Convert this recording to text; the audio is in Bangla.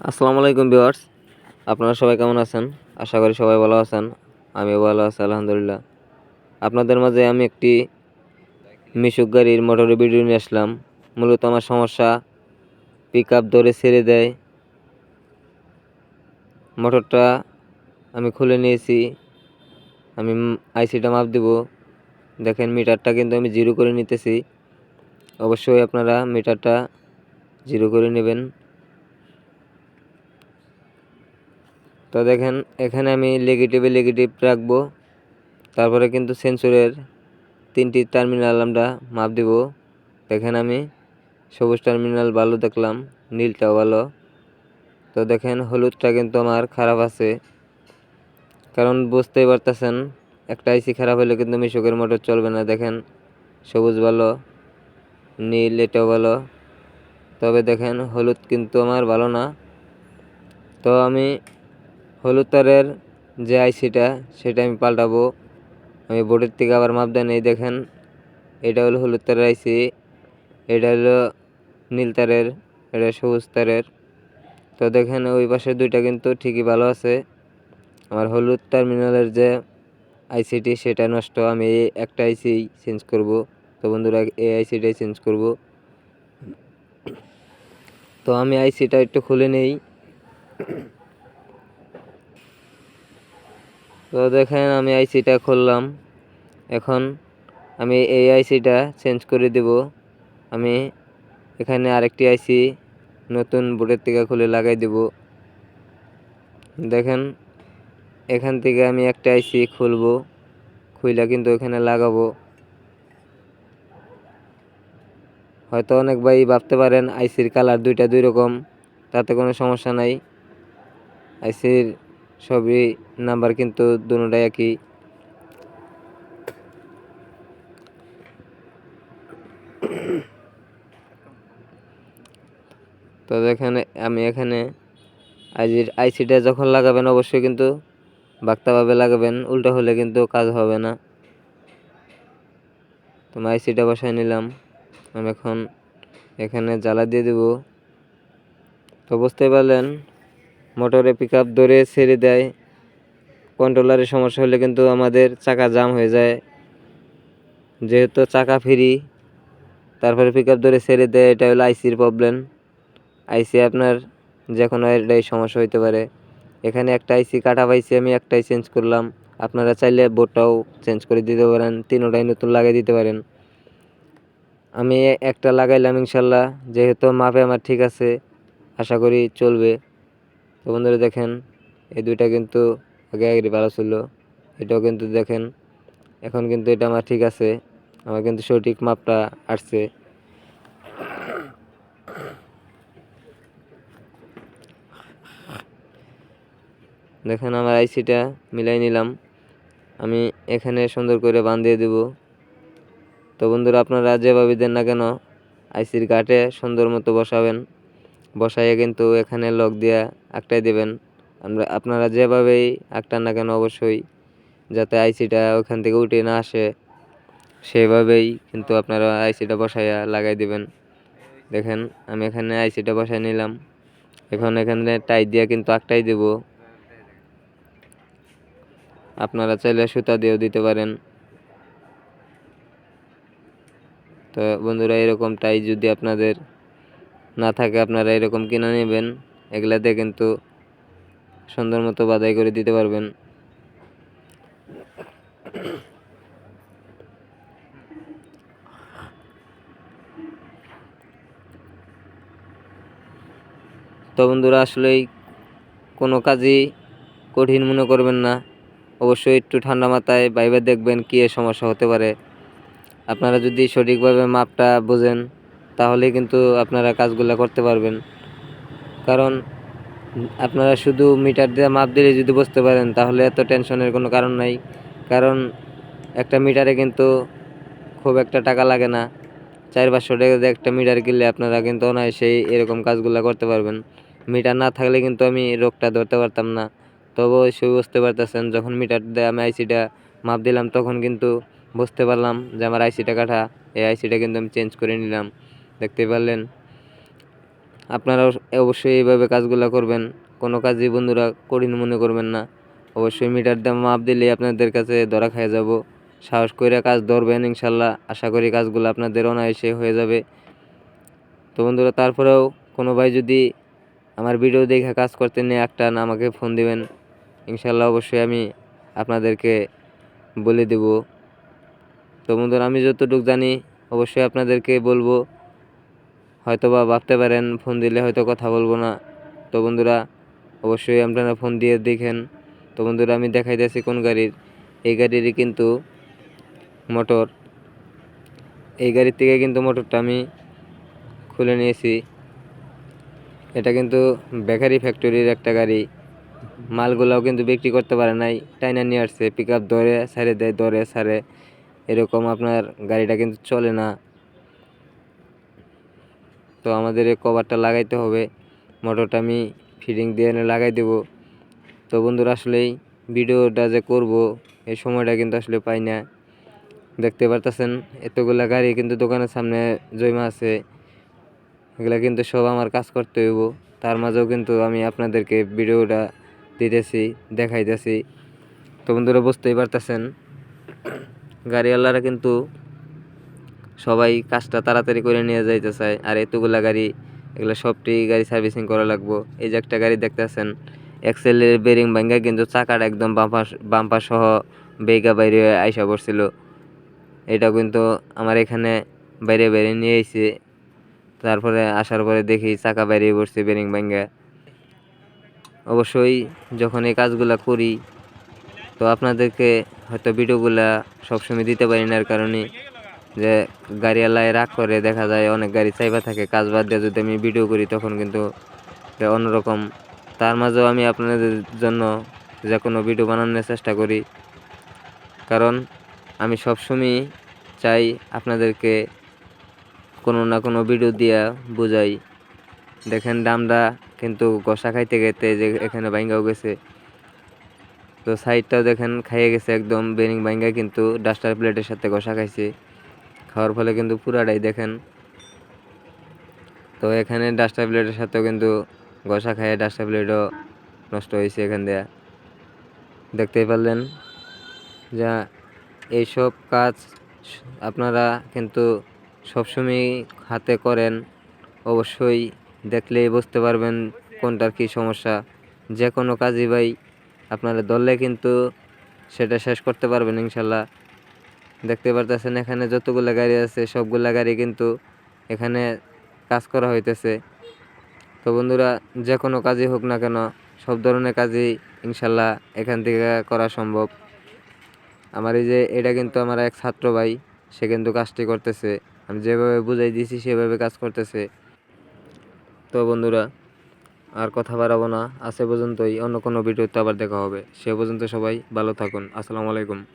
আসসালামু আলাইকুম ভিউয়ার্স। আপনারা সবাই কেমন আছেন? আশা করি সবাই ভালো আছেন। আমিও ভালো আছি, আলহামদুলিল্লাহ। আপনাদের মাঝে আমি একটি মিশুক গাড়ির মোটরের ভিডিও নিয়ে আসলাম। মূলত আমার সমস্যা পিক আপ ধরে ছেড়ে দেয়। মোটরটা আমি খুলে নিয়েছি। আমি আইসিটা মাপ দেব। দেখেন, মিটারটা কিন্তু আমি জিরো করে নিতেছি। অবশ্যই আপনারা মিটারটা জিরো করে নেবেন। তো দেখেন, এখানে আমি নেগেটিভে নেগেটিভ রাখব। তারপরে কিন্তু সেন্সরের তিনটি টার্মিনাল আমরা মাপ দিব। দেখেন আমি সবুজ টার্মিনাল ভালো দেখলাম, নীলটাও ভালো। তো দেখেন, হলুদটা কিন্তু আমার খারাপ আছে। কারণ বুঝতেই পারতেছেন, একটা আইসি খারাপ হলে কিন্তু মিশকের মোটর চলবে না। দেখেন, সবুজ ভালো, নীল এটাও ভালো। তবে দেখেন, হলুদ কিন্তু আমার ভালো না। তো আমি হলুদ তারের যে আইসিটা, সেটা আমি পাল্টাবো। আমি বোর্ডের থেকে আবার মাপ দেন এই দেখেন। এটা হলো হলুদ তারের আইসি, এটা হলো নীল তারের, এটা সবুজ তারের। তো দেখেন, ওই পাশে দুইটা কিন্তু ঠিকই ভালো আছে। আমার হলুদ টার্মিনালের যে আইসিটি, সেটা নষ্ট। আমি একটা আইসি চেঞ্জ করব। তো বন্ধুরা, এই আইসিটাই চেঞ্জ করব। তো আমি আইসিটা একটু খুলে নেই। তো দেখেন, আমি আইসিটা খুললাম। এখন আমি এই আইসিটা চেঞ্জ করে দেব। আমি এখানে আরেকটি আইসি নতুন বোর্ডের থেকে খুলে লাগাই দেব। দেখেন, এখান থেকে আমি একটা আইসি খুলবো, খুইলা কিন্তু এখানে লাগাবো। হয়তো অনেক ভাই ভাবতে পারেন আইসির কালার দুইটা দুই রকম, তাতে কোনো সমস্যা নাই। আইসির সবই নাম্বার কিন্তু দুটাই একই। তো এখানে আমি এখানে আইজির আইসিটা যখন লাগাবেন অবশ্যই কিন্তু বাক্তাভাবে লাগাবেন, উল্টো হলে কিন্তু কাজ হবে না। তো আইসিটা বসায় নিলাম। আমি এখন এখানে জ্বালা দিয়ে দেব। তো বুঝতে পারলেন মোটরে পিক আপ ধরে ছেড়ে দেয়। কন্ট্রোলারের সমস্যা হলে কিন্তু আমাদের চাকা জাম হয়ে যায়। যেহেতু চাকা ফ্রি তারপরে পিক আপ ধরে ছেড়ে দেয়, এটা হলো আইসির প্রবলেম আইসি আপনার যে কোনো এটাই সমস্যা হইতে পারে। এখানে একটা আইসি কাটা পাইছি, আমি একটাই চেঞ্জ করলাম। আপনারা চাইলে বোর্ডটাও চেঞ্জ করে দিতে পারেন, তিনোটাই নতুন লাগিয়ে দিতে পারেন। আমি একটা লাগাইলাম ইনশাল্লাহ, যেহেতু মাপে আমার ঠিক আছে, আশা করি চলবে। তো বন্ধুরা দেখেন, এই দুইটা কিন্তু আগে আগে ভালো ছিল। এটাও কিন্তু দেখেন, এখন কিন্তু এটা আমার ঠিক আছে। আমার কিন্তু সঠিক মাপটা আসছে। দেখেন আমার আইসিটা মিলাই নিলাম। আমি এখানে সুন্দর করে বাঁধিয়ে দেব। তো বন্ধুরা আপনারা যেভাবে দেন না কেন, আইসির গাটে সুন্দর মতো বসাবেন। বসাইয়ে কিন্তু এখানে লক দিয়া আটটাই দেবেন। আমরা, আপনারা যেভাবেই আটটান না কেন অবশ্যই যাতে আইসিটা ওখান থেকে উঠে না আসে, সেভাবেই কিন্তু আপনারা আইসিটা বসাইয়া লাগাই দেবেন। দেখেন, আমি এখানে আইসিটা বসাই নিলাম। এখন এখানে টাই দিয়ে কিন্তু আটটাই দেব। আপনারা চাইলে সুতা দিয়েও দিতে পারেন। তো বন্ধুরা, এরকম টাই যদি আপনাদের না থাকে আপনারা এরকম কিনে নেবেন, এগুলাতে কিন্তু সুন্দর মতো বাদাই করে দিতে পারবেন। তো বন্ধুরা আসলেই কোনো কাজই কঠিন মনে করবেন না। অবশ্যই একটু ঠান্ডা মাথায় ভাইবে দেখবেন কী সমস্যা হতে পারে। আপনারা যদি সঠিকভাবে মাপটা বোঝেন তাহলে কিন্তু আপনারা কাজগুলো করতে পারবেন। কারণ আপনারা শুধু মিটার দিয়ে মাপ দিলে যদি বুঝতে পারেন, তাহলে এত টেনশনের কোনো কারণ নাই। কারণ একটা মিটারে কিন্তু খুব একটা টাকা লাগে না। চার পাঁচশো টাকা দিয়ে একটা মিটার কিনলে আপনারা কিন্তু অনায়াসেই এরকম কাজগুলো করতে পারবেন। মিটার না থাকলে কিন্তু আমি রোগটা ধরতে পারতাম না। তবে অবশ্যই বুঝতে পারতেছেন, যখন মিটার দিয়ে আমি আইসিটা মাপ দিলাম, তখন কিন্তু বুঝতে পারলাম যে আমার আইসিটা কাঠা এই আইসিটা কিন্তু আমি চেঞ্জ করে নিলাম। দেখতে পারলেন। আপনারাও অবশ্যই এইভাবে কাজগুলো করবেন। কোনো কাজই বন্ধুরা কঠিন মনে করবেন না। অবশ্যই মিটার দাম মাপ দিলে আপনাদের কাছে ধরা খেয়ে যাব। সাহস করে কাজ ধরবেন ইনশাল্লাহ। আশা করি কাজগুলো আপনাদের অনায়াসে হয়ে যাবে। তো বন্ধুরা, তারপরেও কোনো ভাই যদি আমার ভিডিও দেখে কাজ করতে নিয়ে, একটা না আমাকে ফোন দিবেন, ইনশাল্লাহ অবশ্যই আমি আপনাদেরকে বলে দেব। তো বন্ধুরা, আমি যতটুকু জানি, অবশ্যই আপনাদেরকে বলব হয়তো বা ভাবতে পারেন, ফোন দিলে হয়তো কথা বলব না। তো বন্ধুরা, অবশ্যই আপনারা ফোন দিয়ে দেখেন। তো বন্ধুরা, আমি দেখাইতেছি কোন গাড়ির। এই গাড়িরই কিন্তু মোটর। এই গাড়ির থেকে কিন্তু মোটরটা আমি খুলে নিয়েছি। এটা কিন্তু বেকারি ফ্যাক্টরির একটা গাড়ি। মালগুলাও কিন্তু বিক্রি করতে পারে নাই। টাইনা নিয়ে আসছে পিক আপ ধরে সারে দেয়, ধরে, সারে। এরকম আপনার গাড়িটা কিন্তু চলে না। তো আমাদের এই কভারটা লাগাইতে হবে। মোটরটা আমি ফিটিং দিয়ে এনে লাগাই দেব। তো বন্ধুরা আসলেই ভিডিওটা যে করব, এই সময়টা কিন্তু আসলে পাই না। দেখতে পারতেছেন, এতগুলা গাড়ি কিন্তু দোকানের সামনে জমা আছে। এগুলা কিন্তু সব আমার কাজ করতে হইব। তার মাঝেও কিন্তু আমি আপনাদেরকে ভিডিওটা দিতেছি, দেখাইতেছি। তো বন্ধুরা, বুঝতেই পারতেছেন, গাড়িওয়ালারা কিন্তু সবাই কাজটা তাড়াতাড়ি করে নিয়ে যাইতে চায় আর এতগুলা গাড়ি, এগুলো সবটি গাড়ি সার্ভিসিং করা লাগবো। এই যে একটা গাড়ি দেখতেছেন এক্সেলের বেরিং ভাঙ্গা, কিন্তু চাকাটা একদম বাম্পার বাম্পার সহ বেগা বাইরে আইসা পড়ছিল। এটা কিন্তু আমার এখানে বাইরে বাইরে নিয়ে এসে তারপরে আসার পরে দেখি চাকা বাইরে পড়ছে বেরিং ভাঙ্গা। অবশ্যই যখন এই কাজগুলা করি, তো আপনাদেরকে হয়তো ভিডিওগুলা সবসময় দিতে পারি না কারণে। যে গাড়িওয়ালায় রাগ করে দেখা যায় অনেক গাড়ি চাইবা থাকে, কাজ বাদ দিয়ে যদি আমি ভিডিও করি তখন কিন্তু অন্যরকম। তার মাঝেও আমি আপনাদের জন্য যে কোনো ভিডিও বানানোর চেষ্টা করি। কারণ আমি সবসময় চাই আপনাদেরকে কোনো না কোনো ভিডিও দিয়া বুঝাই। দেখেন দামটা কিন্তু গসা খাইতে খাইতে যে এখানে বাইঙ্গাও গেছে। তো সাইডটাও দেখেন খাইয়ে গেছে একদম, বেরিং বাইঙ্গা কিন্তু ডাস্টার প্লেটের সাথে গসা খাইছে। খাওয়ার ফলে কিন্তু পুরাটাই দেখেন। তো এখানে ডাস্টার প্লেটের সাথেও কিন্তু গসা খাইয়ে ডাস্টার প্লেটও নষ্ট হয়েছে এখান দিয়ে। দেখতেই পারলেন যা এইসব কাজ আপনারা কিন্তু সবসময় হাতে করেন, অবশ্যই দেখলেই বুঝতে পারবেন কোনটার কী সমস্যা। যে কোনো কাজই ভাই, আপনারা ধরলে কিন্তু সেটা শেষ করতে পারবেন ইনশাল্লাহ। দেখতে পারতেছেন, এখানে যতগুলো গাড়ি আছে, সবগুলা গাড়ি কিন্তু এখানে কাজ করা হইতেছে। তো বন্ধুরা যে কোনো কাজই হোক না কেন, সব ধরনের কাজই ইনশাল্লাহ এখান থেকে করা সম্ভব। আমার এই যে, এটা কিন্তু আমার এক ছাত্র ভাই, সে কিন্তু কাজটি করতেছে। আমি যেভাবে বুঝাই দিয়েছি, সেভাবে কাজ করতেছে। তো বন্ধুরা, আর কথা বাড়াবো না। আছে পর্যন্তই, অন্য কোনো ভিডিওতে আবার দেখা হবে। সে পর্যন্ত সবাই ভালো থাকুন। আসসালামু আলাইকুম।